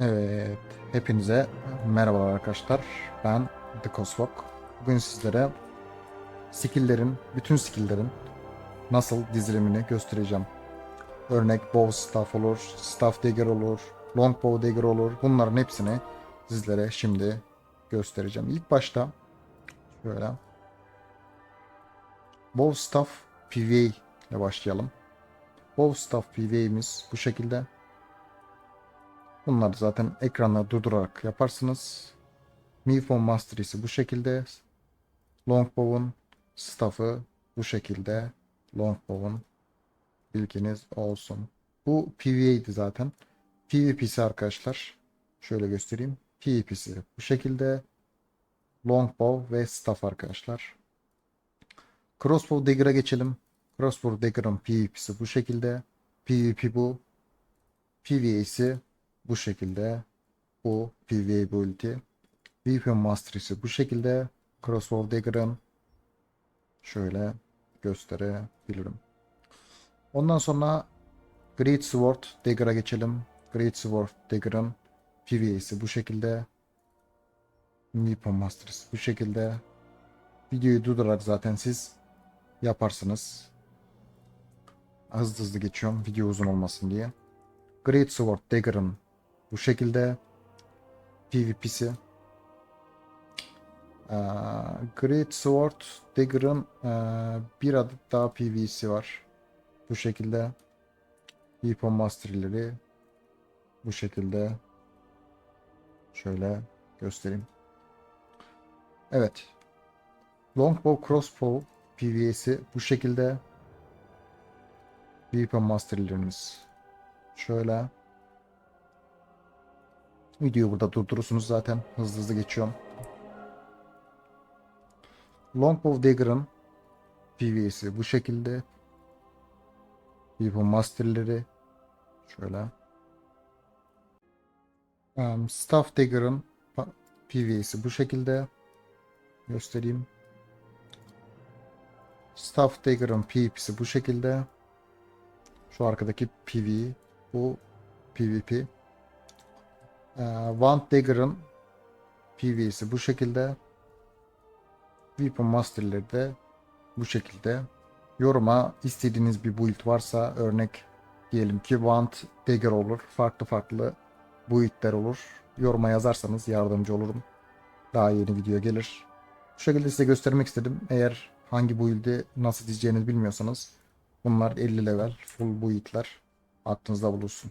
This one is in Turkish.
Evet, hepinize merhabalar arkadaşlar. Ben The Coswalk. Bugün sizlere skill'lerin, bütün skill'lerin nasıl dizilimini göstereceğim. Örnek bow staff olur, staff dagger olur, longbow dagger olur. Bunların hepsini sizlere şimdi göstereceğim. İlk başta şöyle bow staff PvE ile başlayalım. Bow staff PvE'miz bu şekilde. Bunları zaten ekranda durdurarak yaparsınız. Mifon Mastery'si bu şekilde. Longbow'un staff'ı bu şekilde. Longbow'un bilginiz olsun. Bu PvE'ydi zaten. PvP'si arkadaşlar. Şöyle göstereyim. PvP'si bu şekilde. Longbow ve staff arkadaşlar. Crossbow Dagger'a geçelim. Crossbow Dagger'ın PvP'si bu şekilde. PvP bu. PvE'si bu şekilde. Bu build'i. Weapon Mastery'si bu şekilde. Crossbow Dagger'ın şöyle gösterebilirim. Ondan sonra Great Sword Dagger'a geçelim. Great Sword Dagger'ın PvE'si bu şekilde. Weapon Mastery'si bu şekilde. Videoyu durdurarak zaten siz yaparsınız. Hızlı hızlı geçiyorum video uzun olmasın diye. Great Sword Dagger'ın bu şekilde PvP'si. Ee, Great Sword Dagger'ın ee, bir adet daha PvE'si var. Bu şekilde. Weapon Mastery'leri bu şekilde şöyle göstereyim. Evet. Longbow Crossbow PvE'si bu şekilde. Weapon Mastery'lerimiz şöyle. Videoyu burada durdurursunuz zaten. Hızlı hızlı geçiyorum. Longbow Dagger'ın PvE'si bu şekilde. Weapon Master'leri şöyle. Um, Staff Dagger'ın PvE'si bu şekilde. Göstereyim. Staff Dagger'ın PvP'si bu şekilde. Şu arkadaki PvE. Bu PvP. Ee, Wand Dagger'ın PvE'si bu şekilde. Weapon Master'leri de bu şekilde. Yoruma istediğiniz bir build varsa örnek diyelim ki Wand Dagger olur. Farklı farklı build'ler olur. Yoruma yazarsanız yardımcı olurum. Daha yeni video gelir. Bu şekilde size göstermek istedim. Eğer hangi build'i nasıl dizeceğinizi bilmiyorsanız bunlar 50 level full build'ler aklınızda bulunsun.